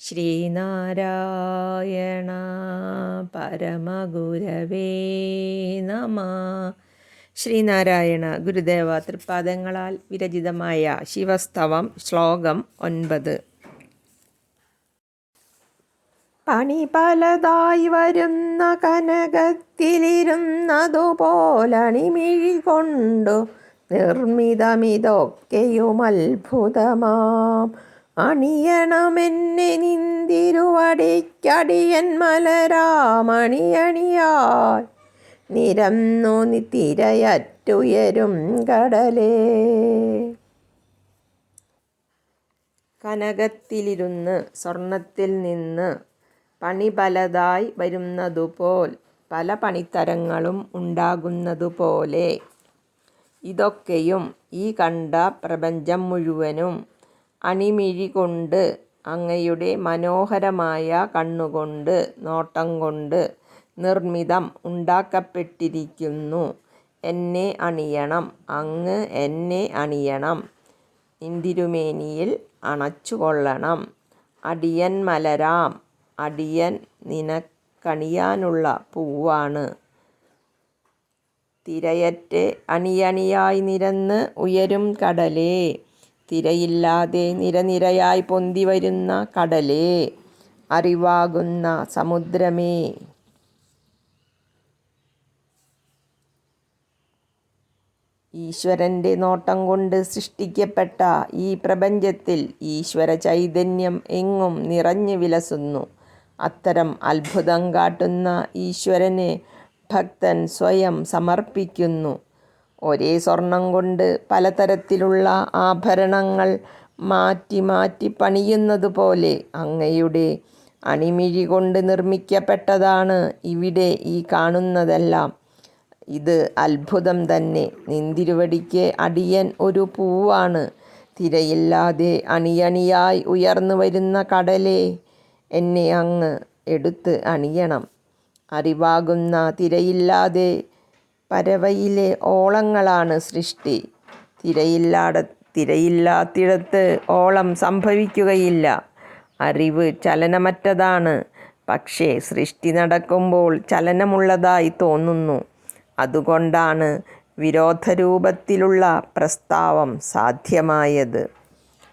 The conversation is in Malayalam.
ശ്രീനാരായണ പരമഗുരവേ നമ. ശ്രീനാരായണ ഗുരുദേവ തൃപ്പാദങ്ങളാൽ വിരചിതമായ ശിവസ്തവം ശ്ലോകം ഒൻപത്. പണി പലതായി വരുന്ന കനകത്തിലിരുന്നതുപോലണിമിഴി കൊണ്ടു നിർമ്മിതമിതൊക്കെയും അത്ഭുതമാം അണിയണമെന്നെ നിന്തിരുവടിക്കടിയൻ മലരാമണിയണിയാൽ നിരന്നു തിരയറ്റുയരും കടലേ. കനകത്തിലിരുന്ന് സ്വർണത്തിൽ നിന്ന് പണി പലതായി വരുന്നതുപോൽ പല പണിത്തരങ്ങളും ഉണ്ടാകുന്നതുപോലെ ഇതൊക്കെയും ഈ കണ്ട പ്രപഞ്ചം മുഴുവനും അണിമിഴി കൊണ്ട് അങ്ങയുടെ മനോഹരമായ കണ്ണുകൊണ്ട് നോട്ടം കൊണ്ട് നിർമ്മിതം ഉണ്ടാക്കപ്പെട്ടിരിക്കുന്നു. എന്നെ അണിയണം അങ്ങ് എന്നെ അണിയണം. ഇന്തിരുമേനിയിൽ അണച്ചുകൊള്ളണം. അടിയൻ മലരാം അടിയൻ നിനക്കണിയാനുള്ള പൂവാണ്. തിരയറ്റ് അണിയണിയായി നിരന്ന് ഉയരും കടലേ. തിരയില്ലാതെ നിരനിരയായി പൊന്തി വരുന്ന കടലേ. അറിവാകുന്ന സമുദ്രമേ. ഈശ്വരന്റെ നോട്ടം കൊണ്ട് സൃഷ്ടിക്കപ്പെട്ട ഈ പ്രപഞ്ചത്തിൽ ഈശ്വര ചൈതന്യം എങ്ങും നിറഞ്ഞു വിലസുന്നു. അത്തരം അത്ഭുതം കാട്ടുന്ന ഈശ്വരനെ ഭക്തൻ സ്വയം സമർപ്പിക്കുന്നു. ഒരേ സ്വർണം കൊണ്ട് പലതരത്തിലുള്ള ആഭരണങ്ങൾ മാറ്റി മാറ്റി പണിയുന്നത് പോലെ അങ്ങയുടെ അണിമിഴി കൊണ്ട് നിർമ്മിക്കപ്പെട്ടതാണ് ഇവിടെ ഈ കാണുന്നതെല്ലാം. ഇത് അത്ഭുതം തന്നെ. നിന്തിരുവടിക്ക് അടിയൻ ഒരു പൂവാണ്. തിരയില്ലാതെ അണിയണിയായി ഉയർന്നു വരുന്ന കടലേ എന്നെ അങ്ങ് എടുത്ത് അണിയണം. അറിവാകുന്ന തിരയില്ലാതെ പരവയിലെ ഓളങ്ങളാണ് സൃഷ്ടി. തിരയില്ലാട തിരയില്ലാത്തിടത്ത് ഓളം സംഭവിക്കുകയില്ല. അറിവ് ചലനമറ്റതാണ്. പക്ഷേ സൃഷ്ടി നടക്കുമ്പോൾ ചലനമുള്ളതായി തോന്നുന്നു. അതുകൊണ്ടാണ് വിരോധരൂപത്തിലുള്ള പ്രസ്താവം സാധ്യമായത്.